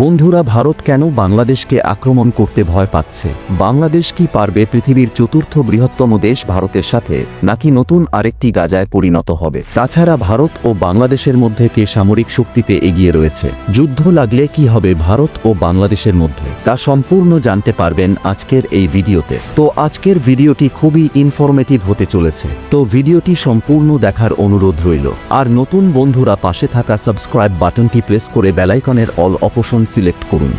বন্ধুরা, ভারত কেন বাংলাদেশকে আক্রমণ করতে ভয় পাচ্ছে? বাংলাদেশ কি পারবে পৃথিবীর চতুর্থ বৃহত্তম দেশ ভারতের সাথে, নাকি নতুন আরেকটি গাজায় পরিণত হবে? তাছাড়া ভারত ও বাংলাদেশের মধ্যে কে সামরিক শক্তিতে এগিয়ে রয়েছে? যুদ্ধ লাগলে কি হবে ভারত ও বাংলাদেশের মধ্যে? তা সম্পূর্ণ জানতে পারবেন আজকের এই ভিডিওতে। তো আজকের ভিডিওটি খুবই ইনফরমেটিভ হতে চলেছে। তো ভিডিওটি সম্পূর্ণ দেখার অনুরোধ রইল। আর নতুন বন্ধুরা পাশে থাকা সাবস্ক্রাইব বাটনটি প্রেস করে বেলাইকনের অল অপশন সিলেক্ট করুন।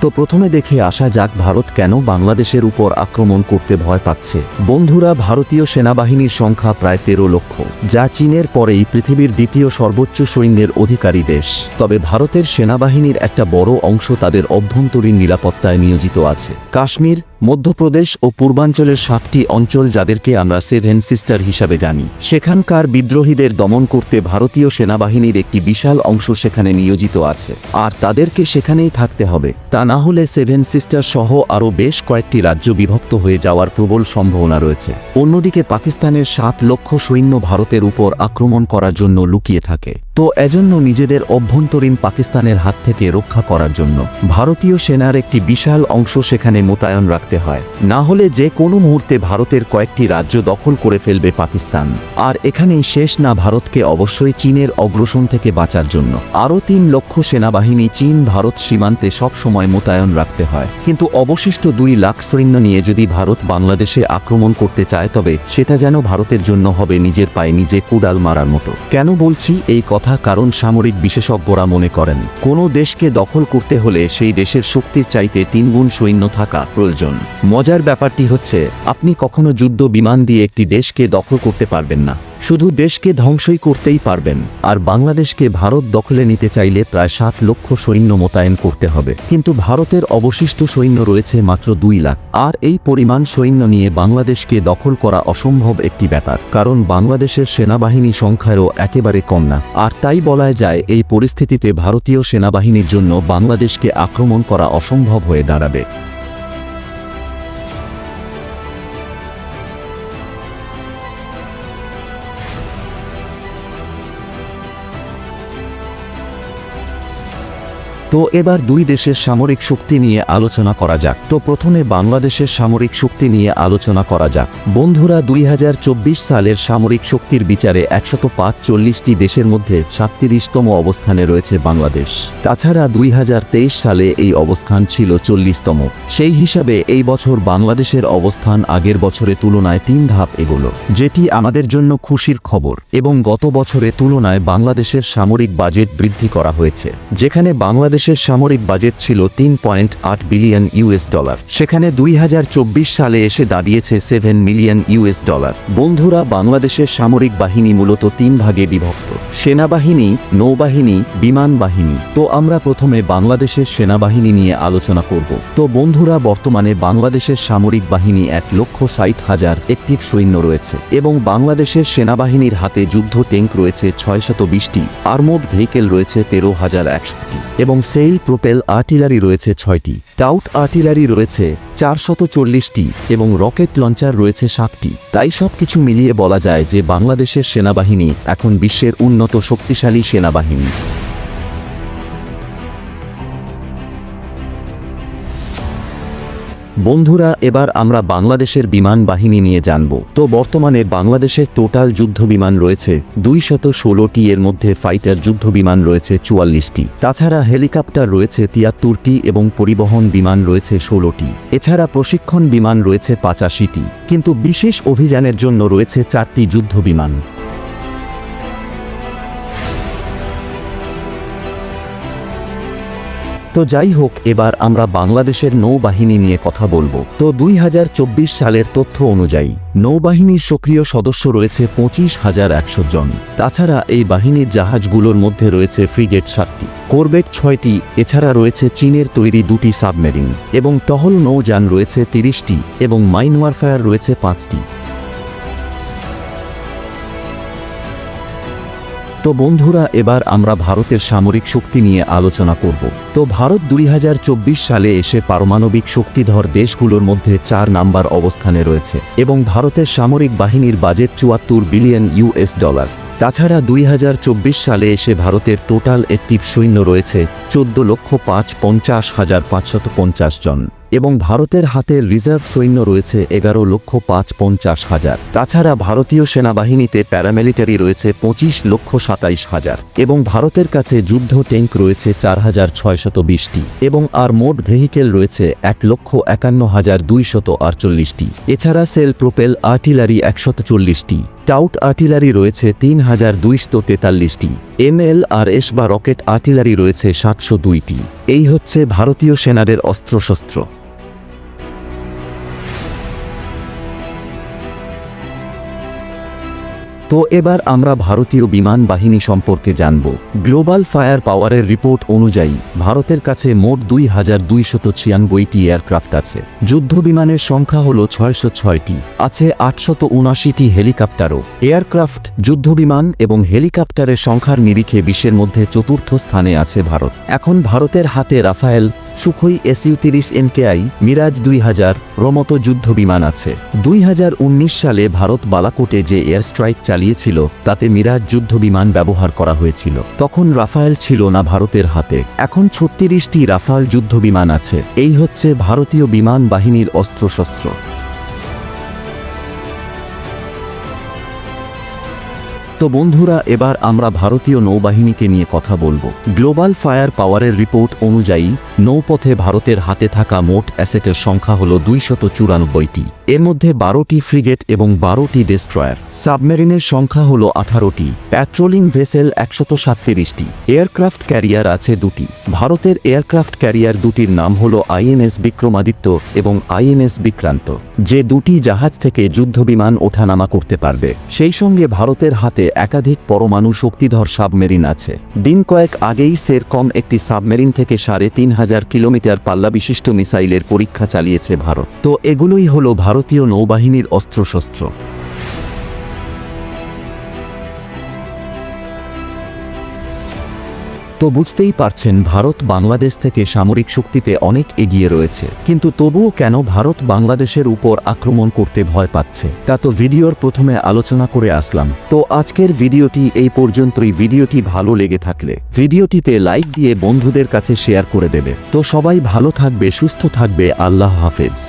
তো প্রথমে দেখে আসা যাক ভারত কেন বাংলাদেশের উপর আক্রমণ করতে ভয় পাচ্ছে। বন্ধুরা, ভারতীয় সেনাবাহিনীর সংখ্যা প্রায় তেরো লক্ষ, যা চীনের পরেই পৃথিবীর দ্বিতীয় সর্বোচ্চ সৈন্যের অধিকারী দেশ। তবে ভারতের সেনাবাহিনীর একটা বড় অংশ তাদের অভ্যন্তরীণ নিরাপত্তায় নিয়োজিত আছে। কাশ্মীর মধ্যপ্রদেশ ও পূর্বাঞ্চলের সাতটি অঞ্চল যাদেরকে আমরা সেভেন সিস্টার হিসাবে জানি। সেখানকার বিদ্রোহীদের দমন করতে ভারতীয় সেনাবাহিনীর একটি বিশাল অংশ সেখানে নিয়োজিত আছে। আর তাদেরকে সেখানেই থাকতে হবে। তা না হলে সেভেন সিস্টার সহ আরও বেশ কয়েকটি রাজ্য বিভক্ত হয়ে যাওয়ার প্রবল সম্ভাবনা রয়েছে। অন্যদিকে পাকিস্তানের সাত লক্ষ সৈন্য ভারতের উপর আক্রমণ করার জন্য লুকিয়ে থাকে। তো এজন্য নিজেদের অভ্যন্তরীণ পাকিস্তানের হাত থেকে রক্ষা করার জন্য ভারতীয় সেনার একটি বিশাল অংশ সেখানে মোতায়েন রাখতে হয়। না হলে যে কোনো মুহূর্তে ভারতের কয়েকটি রাজ্য দখল করে ফেলবে পাকিস্তান। আর এখানেই শেষ না ভারতকে অবশ্যই চীনের অগ্রসন থেকে বাঁচার জন্য। আরও তিন লক্ষ সেনাবাহিনী চীন ভারত সীমান্তে সব সময় মোতায়েন রাখতে হয়। কিন্তু অবশিষ্ট দুই লাখ সৈন্য নিয়ে যদি ভারত বাংলাদেশে আক্রমণ করতে চায়, তবে সেটা যেন ভারতের জন্য হবে নিজের পায়ে নিজে কুড়াল মারার মতো। কেন বলছি এই কথা? কারণ সামরিক বিশেষজ্ঞরা মনে করেন, কোনো দেশকে দখল করতে হলে সেই দেশের শক্তির চাইতে তিনগুণ সৈন্য থাকা প্রয়োজন। মজার ব্যাপারটি হচ্ছে, আপনি কখনো যুদ্ধ বিমান দিয়ে একটি দেশকে দখল করতে পারবেন না। শুধু দেশকে ধ্বংসই করতেই পারবেন। আর বাংলাদেশকে ভারত দখলে নিতে চাইলে প্রায় সাত লক্ষ সৈন্য মোতায়েন করতে হবে। কিন্তু ভারতের অবশিষ্ট সৈন্য রয়েছে মাত্র দুই লাখ। আর এই পরিমাণ সৈন্য নিয়ে বাংলাদেশকে দখল করা অসম্ভব একটি ব্যাপার। কারণ বাংলাদেশের সেনাবাহিনী সংখ্যারও একেবারে কম না। আর তাই বলা যায়, এই পরিস্থিতিতে ভারতীয় সেনাবাহিনীর জন্য বাংলাদেশকে আক্রমণ করা অসম্ভব হয়ে দাঁড়াবে। তো এবার দুই দেশের সামরিক শক্তি নিয়ে আলোচনা করা যাক। তো প্রথমে বাংলাদেশের সামরিক শক্তি নিয়ে আলোচনা করা যাক। বন্ধুরা, দুই হাজার চব্বিশ সালের সামরিক শক্তির বিচারে একশত পাঁচ চল্লিশটি দেশের মধ্যে সাতত্রিশতম অবস্থানে রয়েছে বাংলাদেশ। তাছাড়া দুই হাজার তেইশ সালে এই অবস্থান ছিল চল্লিশতম। সেই হিসাবে এই বছর বাংলাদেশের অবস্থান আগের বছরের তুলনায় তিন ধাপ এগোলো, যেটি আমাদের জন্য খুশির খবর এবং গত বছরের তুলনায় বাংলাদেশের সামরিক বাজেট বৃদ্ধি করা হয়েছে, যেখানে বাংলাদেশের সামরিক বাজেট ছিল তিন পয়েন্ট আট বিলিয়ন ইউএস ডলার। সেখানে দুই হাজার চব্বিশ সালে এসে দাঁড়িয়েছে সেভেন মিলিয়ন ইউএস ডলার। বন্ধুরা, বাংলাদেশের সামরিক বাহিনী মূলত তিন ভাগে বিভক্ত। সেনাবাহিনী, নৌবাহিনী, বিমান বাহিনী। তো আমরা প্রথমে বাংলাদেশের সেনাবাহিনী নিয়ে আলোচনা করব। তো বন্ধুরা, বর্তমানে বাংলাদেশের সামরিক বাহিনী এক লক্ষ ষাট হাজার একটিভ সৈন্য রয়েছে এবং বাংলাদেশের সেনাবাহিনীর হাতে যুদ্ধ ট্যাঙ্ক রয়েছে ছয়শত বিশটি, আর্মোড ভেহিকেল রয়েছে তেরো হাজার একশোটি এবং সেল প্রোপেল আর্টিলারি রয়েছে ছয়টি, টাউট আর্টিলারি রয়েছে চারশত চল্লিশটি এবং রকেট লঞ্চার রয়েছে সাতটি। তাই সব কিছু মিলিয়ে বলা যায় যে বাংলাদেশের সেনাবাহিনী এখন বিশ্বের উন্নত শক্তিশালী সেনাবাহিনী। বন্ধুরা, এবার আমরা বাংলাদেশের বিমান বাহিনী নিয়ে জানব। তো বর্তমানে বাংলাদেশের টোটাল যুদ্ধ বিমান রয়েছে দুইশত ষোলোটি, এর মধ্যে ফাইটার যুদ্ধ বিমান রয়েছে চুয়াল্লিশটি। তাছাড়া হেলিকপ্টার রয়েছে তিয়াত্তরটি এবং পরিবহন বিমান রয়েছে ষোলোটি। এছাড়া প্রশিক্ষণ বিমান রয়েছে পঁচাশিটি। কিন্তু বিশেষ অভিযানের জন্য রয়েছে চারটি যুদ্ধ বিমান। তো যাই হোক, এবার আমরা বাংলাদেশের নৌবাহিনী নিয়ে কথা বলব। তো দুই হাজার চব্বিশ সালের তথ্য অনুযায়ী, নৌবাহিনীর সক্রিয় সদস্য রয়েছে পঁচিশ হাজার একশো জন। তাছাড়া এই বাহিনীর জাহাজগুলোর মধ্যে রয়েছে ফ্রিগেট সাতটি। করবেট ছয়টি, এছাড়া রয়েছে চীনের তৈরি দুটি সাবমেরিন। এবং টহল নৌযান রয়েছে তিরিশটি এবং মাইন ওয়ারফেয়ার রয়েছে পাঁচটি। তো বন্ধুরা, এবার আমরা ভারতের সামরিক শক্তি নিয়ে আলোচনা করব। তো ভারত দুই হাজার চব্বিশ সালে এসে পারমাণবিক শক্তিধর দেশগুলোর মধ্যে চার নাম্বার অবস্থানে রয়েছে এবং ভারতের সামরিক বাহিনীর বাজেট চুয়াত্তর বিলিয়ন ইউএস ডলার। তাছাড়া দুই হাজার চব্বিশ সালে এসে ভারতের টোটাল অ্যাক্টিভ সৈন্য রয়েছে চোদ্দ লক্ষ পাঁচ পঞ্চাশ হাজার পাঁচশত পঞ্চাশ জন। এবং ভারতের হাতে রিজার্ভ সৈন্য রয়েছে এগারো লক্ষ পাঁচ পঞ্চাশ হাজার। তাছাড়া ভারতীয় সেনাবাহিনীতে প্যারামিলিটারি রয়েছে পঁচিশ লক্ষ সাতাইশ হাজার এবং ভারতের কাছে যুদ্ধ ট্যাঙ্ক রয়েছে চার হাজার ছয়শত বিশটি এবং আর মোট ভেহিকেল রয়েছে এক লক্ষ একান্ন হাজার দুইশত আটচল্লিশটি। এছাড়া সেল প্রোপেল আর্টিলারি একশত চল্লিশটি, টাউট আর্টিলারি রয়েছে তিন হাজার দুইশত তেতাল্লিশটি, এমএল আর এস বা রকেট আর্টিলারি রয়েছে সাতশো দুইটি। এই হচ্ছে ভারতীয় সেনাদের অস্ত্রশস্ত্র। তো এবার আমরা ভারতীয় বিমান বাহিনী সম্পর্কে জানব। গ্লোবাল ফায়ার পাওয়ারের রিপোর্ট অনুযায়ী, ভারতের কাছে মোট দুই হাজার দুইশত ছিয়ানব্বইটি এয়ারক্রাফট আছে। যুদ্ধ বিমানের সংখ্যা হল ছয়শো ছয়টি, আছে আটশত উনাশিটি হেলিকপ্টারও। এয়ারক্রাফট যুদ্ধ বিমান এবং হেলিকপ্টারের সংখ্যার নিরিখে বিশ্বের মধ্যে চতুর্থ স্থানে আছে ভারত। এখন ভারতের হাতে রাফায়েল সুখই এসইউ তিরিশ এনকেআই, মিরাজ দুই হাজার, রমত যুদ্ধ বিমান আছে। দুই হাজার উনিশ সালে ভারত বালাকোটে যে এয়ার স্ট্রাইক চালিয়েছিল, তাতে মিরাজ যুদ্ধ বিমান ব্যবহার করা হয়েছিল। তখন রাফায়েল ছিল না ভারতের হাতে। এখন ছত্রিশটি রাফাল যুদ্ধ বিমান আছে। এই হচ্ছে ভারতীয় বিমান বাহিনীর অস্ত্রশস্ত্র। তো বন্ধুরা, এবার আমরা ভারতীয় নৌবাহিনীকে নিয়ে কথা বলব। গ্লোবাল ফায়ার পাওয়ারের রিপোর্ট অনুযায়ী নৌপথে ভারতের হাতে থাকা মোট অ্যাসেটের সংখ্যা হল দুইশত চুরানব্বইটি। এর মধ্যে বারোটি ফ্রিগেট এবং বারোটি ডেস্ট্রয়ার। সাবমেরিনের সংখ্যা হল আঠারোটি প্যাট্রোলিং ভেসেল একশত সাতত্রিশটি। এয়ারক্রাফট ক্যারিয়ার আছে দুটি। ভারতের এয়ারক্রাফট ক্যারিয়ার দুটির নাম হল আইএনএস বিক্রমাদিত্য এবং আইএনএস বিক্রান্ত। যে দুটি জাহাজ থেকে যুদ্ধবিমান ওঠানামা করতে পারবে। সেই সঙ্গে ভারতের হাতে একাধিক পরমাণু শক্তিধর সাবমেরিন আছে। দিন কয়েক আগেই সেরকম একটি সাবমেরিন থেকে সাড়ে তিন হাজার কিলোমিটার পাল্লা বিশিষ্ট মিসাইলের পরীক্ষা চালিয়েছে ভারত। তো এগুলোই হলো ভারতীয় নৌবাহিনীর অস্ত্রশস্ত্র। তো বুঝতেই পারছেন ভারত বাংলাদেশ থেকে সামরিক শক্তিতে অনেক এগিয়ে রয়েছে। কিন্তু তবুও কেন ভারত বাংলাদেশের উপর আক্রমণ করতে ভয় পাচ্ছে? তা তো ভিডিওর প্রথমে আলোচনা করে আসলাম। তো আজকের ভিডিওটি এই পর্যন্তই। ভিডিওটি ভালো লেগে থাকলে ভিডিওটিতে লাইক দিয়ে বন্ধুদের কাছে শেয়ার করে দেবে। তো সবাই ভালো থাকবে, সুস্থ থাকবে। আল্লাহ হাফেজ।